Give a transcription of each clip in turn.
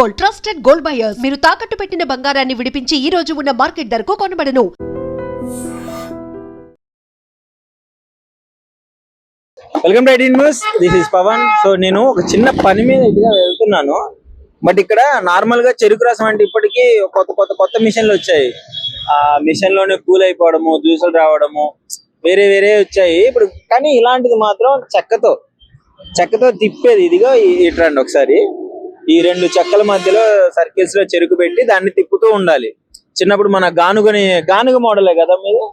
Gold trusted gold buyers. మీరు తాకట్టు పెట్టిన బంగారాన్ని విడిపించి ఈ రోజు ఉన్న మార్కెట్ ధరకు కొనబడను. Welcome to in news. This is Pavan so నేను ఒక చిన్న పని మీద ఇటుగా వెళ్తున్నాను. బట్ ఇక్కడ నార్మల్గా చెరుకు రసం అంటే ఇప్పటికీ కొత్త కొత్త కొత్త మిషన్లు వచ్చాయి. ఆ మిషన్లోనే కూల్ అయిపోవడము జ్యూసులు రావడము వేరే వేరే వచ్చాయి. ఇప్పుడు కానీ ఇలాంటిది మాత్రం చెక్కతో చెక్కతో తిప్పేది. ఇదిగో ఈ- ఇటు రండి ఒకసారి. ఈ రెండు చెక్కల మధ్యలో సర్కిల్స్లో చెరుకు పెట్టి దాన్ని తిప్పుతూ ఉండాలి. చిన్నప్పుడు మన గానుగని గానుగ మోడలే కదా మీరు?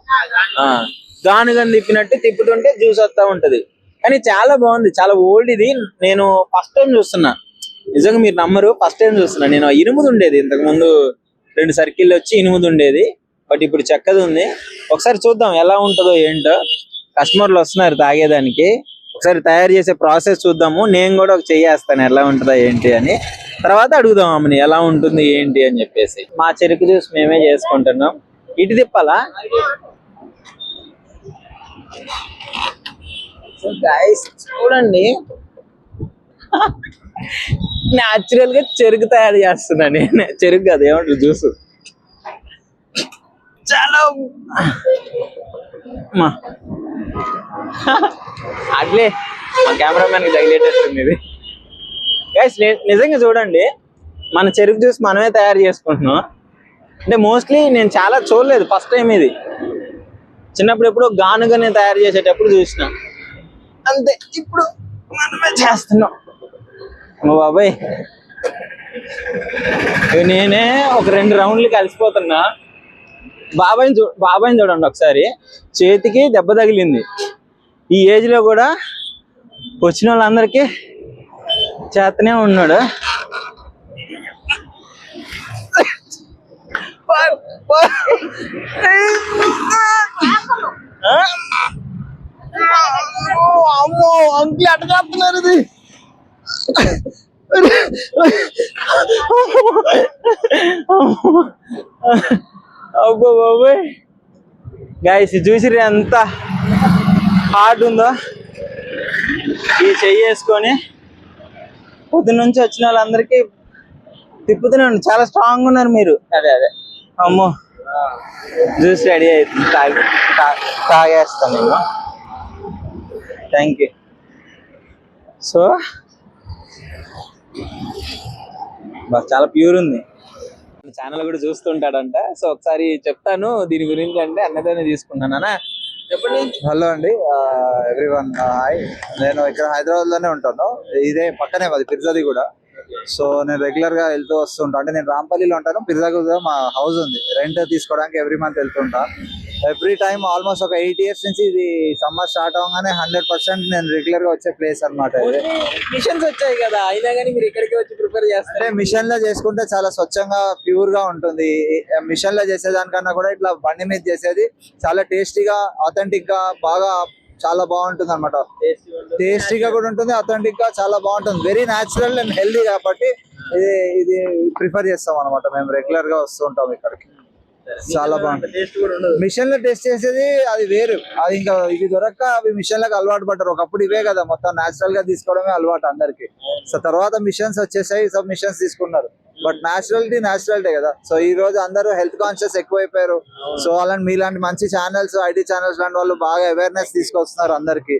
ఆ, గానుగని తిప్పినట్టు తిప్పుతుంటే జ్యూస్ వస్తా ఉంటది. కానీ చాలా బాగుంది. చాలా ఓల్డ్ ఇది. నేను ఫస్ట్ టైం చూస్తున్నా. నిజంగా మీరు నమ్మరు. ఫస్ట్ టైం చూస్తున్నా. నేను ఇనుముది ఉండేది. ఇంతకు ముందు రెండు సర్కిల్ వచ్చి ఇనుముది ఉండేది. బట్ ఇప్పుడు చెక్కది ఉంది. ఒకసారి చూద్దాం ఎలా ఉంటుందో ఏంటో. కస్టమర్లు వస్తున్నారు తాగేదానికి. ఒకసారి తయారు చేసే ప్రాసెస్ చూద్దాము. నేను కూడా ఒక చేయేస్తాను. ఎలా ఉంటుందా ఏంటి అని. తర్వాత అడుగుదాం అమ్మని ఎలా ఉంటుంది ఏంటి అని చెప్పేసి. మా చెరుకు జ్యూస్ మేమే చేసుకుంటున్నాం. ఇటు తిప్పాలా? సో గైస్ చూడండి. న్యాచురల్గా చెరుకు తయారు చేస్తున్నా నేను. చెరుకు కాదు ఏమంటారు జ్యూస్. చాలా మా అట్లే మా కెమెరామెన్ తగిలేటట్టు మీది గైస్ నిజంగా చూడండి మన చెరుకు జ్యూస్ మనమే తయారు చేసుకుంటున్నాం. అంటే మోస్ట్లీ నేను చాలా చూడలేదు ఫస్ట్ టైం ఇది. చిన్నప్పుడు ఎప్పుడో గానుగా నేను తయారు చేసేటప్పుడు చూసిన. అంతే ఇప్పుడు మనమే చేస్తున్నాం. మా బాబాయ్. నేనే ఒక రెండు రౌండ్లు కలిసిపోతున్నా. బాబాయ్ని చూ బాబాయ్ని చూడండి ఒకసారి. చేతికి దెబ్బ తగిలింది. ఈ ఏజ్లో కూడా వచ్చిన వాళ్ళందరికీ చేతనే ఉన్నాడు? అమ్మో అంకుల్ అట్ట చేస్తున్నారు ఇది అబ్బో బాబోయ్ గాయస్ చూసిరి ఎంత హార్డ్ ఉందో? ఈ చెయ్యి వేసుకొని పొద్దున్న నుంచి వచ్చిన వాళ్ళందరికీ తిప్పుతూనే ఉండు చాలా స్ట్రాంగ్ ఉన్నారు మీరు. అదే అదే. అమ్మో. జ్యూస్ రెడీ అవుతుంది తాగి తాగేస్తాను నేను. థ్యాంక్ యూ సో చాలా ప్యూర్ ఉంది. ఛానల్ కూడా చూస్తుంటాడంట. సో ఒకసారి చెప్తాను దీని గురించి అంటే అన్నదాన్ని తీసుకున్నాను హలో అండి ఎవ్రీవన్ హాయ్. నేను ఇక్కడ హైదరాబాద్లోనే ఉంటాను. ఇదే పక్కనే అది పిర్జాది కూడా. సో నేను రెగ్యులర్గా వెళ్తూ వస్తుంటా. అంటే నేను రాంపల్లిలో ఉంటాను. పిర్జా కూడా మా హౌస్ ఉంది. రెంట్ తీసుకోవడానికి ఎవ్రీ మంత్ వెళ్తుంటా. ఎవ్రీ టైం ఆల్మోస్ట్ ఒక ఎయిట్ ఇయర్స్ నుంచి ఇది సమ్మర్ స్టార్ట్ అవగానే హండ్రెడ్ పర్సెంట్ నేను రెగ్యులర్గా వచ్చే ప్లేస్ అన్నమాట ఇది. మిషన్స్ వచ్చాయి కదా అయినా కానీ మీరు ఇక్కడికి వచ్చి ప్రిపేర్ చేస్తారు. మిషన్లో చేసుకుంటే చాలా స్వచ్ఛంగా ప్యూర్గా ఉంటుంది. మిషన్లో చేసేదానికన్నా కూడా ఇట్లా బండి మీద చేసేది చాలా టేస్టీగా అథెంటిక్గా బాగా చాలా బాగుంటుంది అనమాట టేస్టీగా కూడా ఉంటుంది అథెంటిక్గా చాలా బాగుంటుంది. వెరీ న్యాచురల్ అండ్ హెల్దీ కాబట్టి ఇది ఇది ప్రిఫర్ చేస్తాం అనమాట మేము రెగ్యులర్గా వస్తుంటాం ఇక్కడికి. చాలా బాగుంటుంది. మిషన్లో టెస్ట్ చేసేది అది వేరు. అది ఇంకా ఇది దొరక్క అవి మిషన్లకు అలవాటు పడ్డారు. ఒకప్పుడు ఇవే కదా మొత్తం నేచురల్గా తీసుకోవడమే అలవాటు అందరికి. సో తర్వాత మిషన్స్ వచ్చేసాయి సో మిషన్స్ తీసుకున్నారు. బట్ న్యాచురాలిటీ న్యాచురాలిటీ కదా. సో ఈ రోజు అందరూ హెల్త్ కాన్షియస్ ఎక్కువైపోయారు. సో అలాంటి మీలాంటి మంచి ఛానల్స్ ఐటీ ఛానల్స్ లాంటి వాళ్ళు బాగా అవేర్నెస్ తీసుకొస్తున్నారు అందరికి.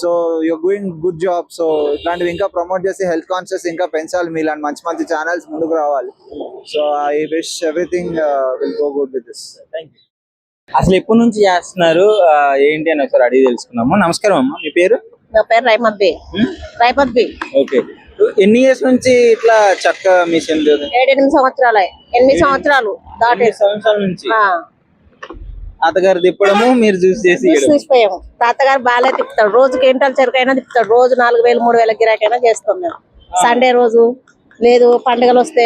So you doing good job so ఇట్లాంటివి ఇంకా ప్రమోట్ చేసి హెల్త్ కాన్షియస్ ఇంకా పెంచాలి మీలాంటి మంచి మంచి ఛానల్స్ ముందుకు రావాలి. So I wish everything will go good with this అసలు ఎప్పటి నుంచి చేస్తున్నారు ఏంటి అని ఒకసారి అడిగి తెలుసుకున్నాము నమస్కారం అమ్మా మీ పేరు? నా పేరు రైమత్ బి. రైమత్ బి. ఓకే ఎన్ని ఇయర్స్ నుంచి ఇట్లా చెక్క మిషన్ ఏడెనిమిది సంవత్సరాలు. ఎనిమిది సంవత్సరాలు దాటే సంవత్సరాల నుంచి? ఆ, అత్తగారు తిప్పడము మీరు చూసి చేసి. చూసిపోయాము తాతగారు బాగా తిప్పుతాడు. రోజు క్వింటాల్ చెరుకైనా తిప్పుతాడు. రోజు నాలుగు వేలు మూడు వేల గిరాకైనా చేస్తాం మేము. సండే రోజు. లేదు పండుగలు వస్తే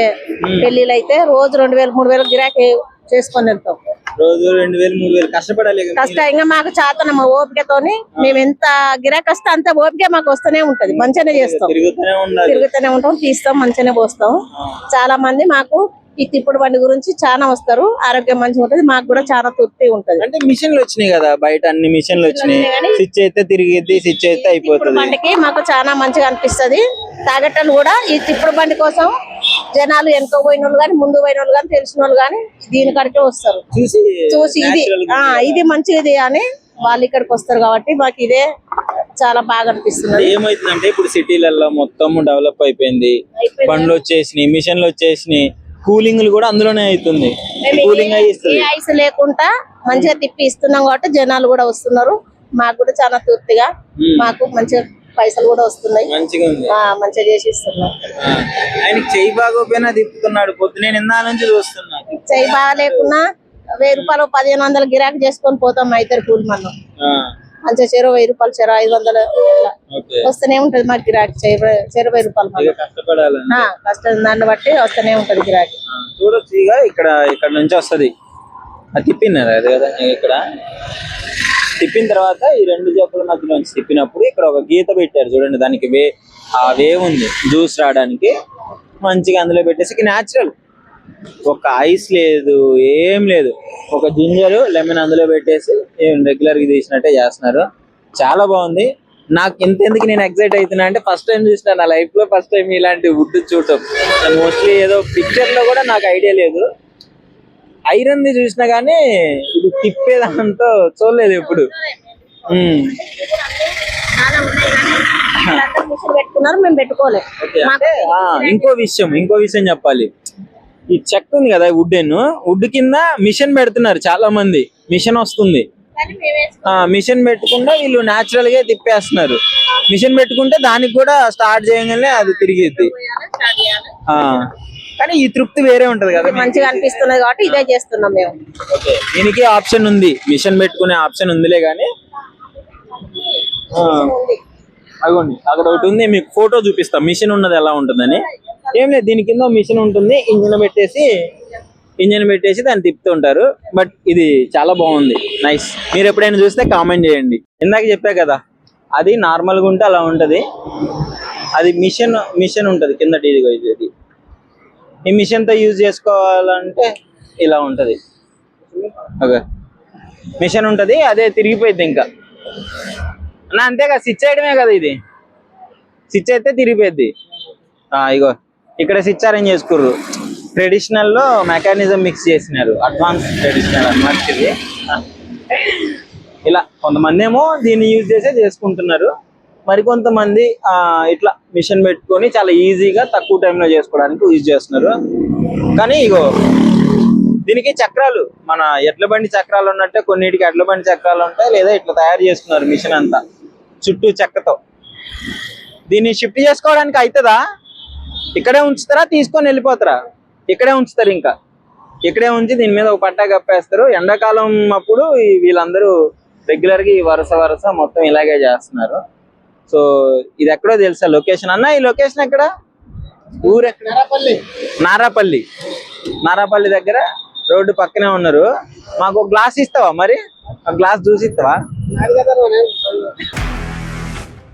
పెళ్ళిళ్ళు అయితే రోజు రెండు వేలు మూడు వేలు గిరాకీ చేసుకొని వెళ్తాం. రోజు రెండు వేలు మూడు వేలు కష్టపడాలి. కష్టంగా మాకు చాతన ఓపికతోని మేము ఎంత గిరాకీ వస్తే అంత ఓపిక మాకు వస్తూనే ఉంటది. మంచిగానే చేస్తాం. తిరుగుతూనే ఉంటాం తీస్తాం మంచిగానే పోస్తాం. చాలా మంది మాకు ఈ తిప్పుడు బండి గురించి చాలా వస్తారు. ఆరోగ్యం మంచిగా ఉంటది మాకు కూడా చాలా తృప్తి ఉంటది. అంటే మిషన్లు వచ్చినాయి కదా బయట అన్ని మిషన్లు వచ్చినాయి. స్విచ్ అయితే తిరిగిద్ది స్విచ్ అయితే అయిపోతుంది. బండికి మాకు చాలా మంచిగా అనిపిస్తది. తాగేటోళ్ళు కూడా ఈ తిప్పుడు బండి కోసం జనాలు వెనక పోయిన వాళ్ళు కానీ ముందు పోయిన వాళ్ళు కానీ తెలిసిన వాళ్ళు కానీ దీని కాడికే వస్తారు. చూసి చూసి ఇది ఇది మంచిది అని వాళ్ళు ఇక్కడికి వస్తారు కాబట్టి మాకు ఇదే చాలా బాగా అనిపిస్తున్నది ఏమైతుందంటే ఇప్పుడు సిటీలలో మొత్తం డెవలప్ అయిపోయింది. బండ్లు వచ్చేసినాయి మిషన్లు వచ్చేసినాయి. కూలింగ్ కూడా అందులోనే అవుతుంది. కూలింగ్ ఐస్ లేకుండా మంచిగా తిప్పి ఇస్తున్నాం కాబట్టి జనాలు కూడా వస్తున్నారు. మాకు కూడా చాలా తృప్తిగా. మాకు మంచిగా పైసలు కూడా వస్తున్నాయి. మంచిగా ఉంది. ఆ, మంచిగా చేసి ఇస్తున్నారు ఆ, ఆయనకి చెయ్యి బాగోపోయినా తిప్పుతున్నాడు. పొద్దునే నిందా నుంచి చూస్తున్నా చెయ్యి బాగా లేకున్నా వెయ్యి రూపాయలు పదిహేను వందలు గిరాకీ చేసుకొని పోతాం అయితే కూలి మనం ఆ, మంచిగా చెరువు వెయ్యి రూపాయలు చెరువు ఐదు వందలు ఇట్లా ఓకే. వస్తూనే ఉంటది మాకు గిరాకీ. చెరువు చెరువు వెయ్యి రూపాయలు ఇక మనం కష్టపడాలని ఆ, కష్టం దాన్ని బట్టి వస్తూనే ఉంటది గిరాకీ. ఆ, చూడొచ్చు ఇక ఇక్కడ ఇక్కడ నుంచి వస్తది. అది తిప్పినారు? అది కదా ఇక్కడ. తిప్పిన తర్వాత ఈ రెండు జోకుల మధ్యలో నుంచి తిప్పినప్పుడు ఇక్కడ ఒక గీత పెట్టారు చూడండి దానికి వే ఆ వేవ్ ఉంది జ్యూస్ రావడానికి. మంచిగా అందులో పెట్టేసి న్యాచురల్ ఒక ఐస్ లేదు ఏం లేదు. ఒక జింజర్ లెమన్ అందులో పెట్టేసి రెగ్యులర్గా తీసినట్టే చేస్తున్నారు. చాలా బాగుంది. నాకు ఇంత ఎందుకు నేను ఎక్సైట్ అవుతున్నా అంటే ఫస్ట్ టైం చూసిన నా లైఫ్లో ఫస్ట్ టైం ఇలాంటి వుడ్ చూడటం. మోస్ట్లీ ఏదో పిక్చర్లో కూడా నాకు ఐడియా లేదు. ఐరన్ ది చూసినా గానీ ఇది తిప్పేదాంతో చూడలేదు ఎప్పుడు. పెట్టుకున్నారు మేము పెట్టుకోలేదు. ఇంకో విషయం ఇంకో విషయం చెప్పాలి. ఈ చెక్క ఉంది కదా వుడెన్ వుడ్ కింద మిషన్ పెడుతున్నారు చాలా మంది మిషన్ వస్తుంది. మిషన్ పెట్టుకుంటే వీళ్ళు నాచురల్గా తిప్పేస్తున్నారు. మిషన్ పెట్టుకుంటే దానికి కూడా స్టార్ట్ చేయగానే అది తిరిగిద్ది. కానీ ఈ తృప్తి వేరే ఉంటది కదా మంచిగా అనిపిస్తున్నది కాబట్టి ఇదే చేస్తున్నాం మేము. ఓకే. దీనికి ఆప్షన్ ఉంది. మిషన్ పెట్టుకునే ఆప్షన్ ఉందిలే కానీ. అగోండి. అక్కడ ఒకటి ఉంది. మీకు ఫోటో చూపిస్తా. మిషన్ ఉన్నది ఎలా ఉంటుందని. ఏం లేదు. దీని కింద మిషన్ ఉంటుంది. ఇంజిన్ పెట్టేసి ఇంజిన్ పెట్టేసి దాన్ని తిప్పుతూ ఉంటారు. బట్ ఇది చాలా బాగుంది. నైస్. మీరు ఎప్పుడైనా చూస్తే కామెంట్ చేయండి. ఇందాక చెప్పా కదా. అది నార్మల్గా ఉంటే అలా ఉంటది. అది మిషన్ మిషన్ ఉంటది. కింద ఇదిగో ఇది ఇది. ఈ మిషన్తో యూజ్ చేసుకోవాలంటే ఇలా ఉంటది. ఓకే. మిషన్ ఉంటది అదే తిరిగిపోయింది ఇంకా. అన్న అంతేగా స్విచ్ చేయడమే కదా ఇది. స్విచ్ అయితే తిరిగిపోయింది ఇగో ఇక్కడ స్విచ్ అరేంజ్ చేసుకుర్రు. ట్రెడిషనల్లో మెకానిజం మిక్స్ చేసినారు. అడ్వాన్స్ ట్రెడిషనల్ అనమాట ఇది. ఇలా కొంతమంది ఏమో దీన్ని యూజ్ చేసే చేసుకుంటున్నారు. మరికొంతమంది ఆ, ఇట్లా మిషన్ పెట్టుకొని చాలా ఈజీగా తక్కువ టైంలో చేసుకోవడానికి యూజ్ చేస్తున్నారు. కానీ ఇగో దీనికి చక్రాలు మన ఎడ్ల బండి చక్రాలు ఉన్నట్టే కొన్నిటికి ఎడ్ల బండి చక్రాలు ఉంటాయి లేదా ఇట్లా తయారు చేస్తున్నారు మిషన్ అంతా చుట్టూ చెక్కతో. దీన్ని షిఫ్ట్ చేసుకోవడానికి అవుతుందా ఇక్కడే ఉంచుతారా తీసుకొని వెళ్ళిపోతారా? ఇక్కడే ఉంచుతారు ఇంకా. ఇక్కడే ఉంచి దీని మీద ఒక పట్టా కప్పేస్తారు. ఎండాకాలం అప్పుడు వీళ్ళందరూ రెగ్యులర్గా ఈ వరుస వరుస మొత్తం ఇలాగే చేస్తున్నారు. సో ఇది ఎక్కడో తెలుసా లొకేషన్? అన్న ఈ లొకేషన్ ఎక్కడ? ఊరు ఎక్కడ? నారాపల్లి. నారాపల్లి. దగ్గర రోడ్డు పక్కనే ఉన్నారు. మాకు ఒక గ్లాస్ ఇస్తావా మరి? ఒక గ్లాస్ చూసి ఇస్తావా?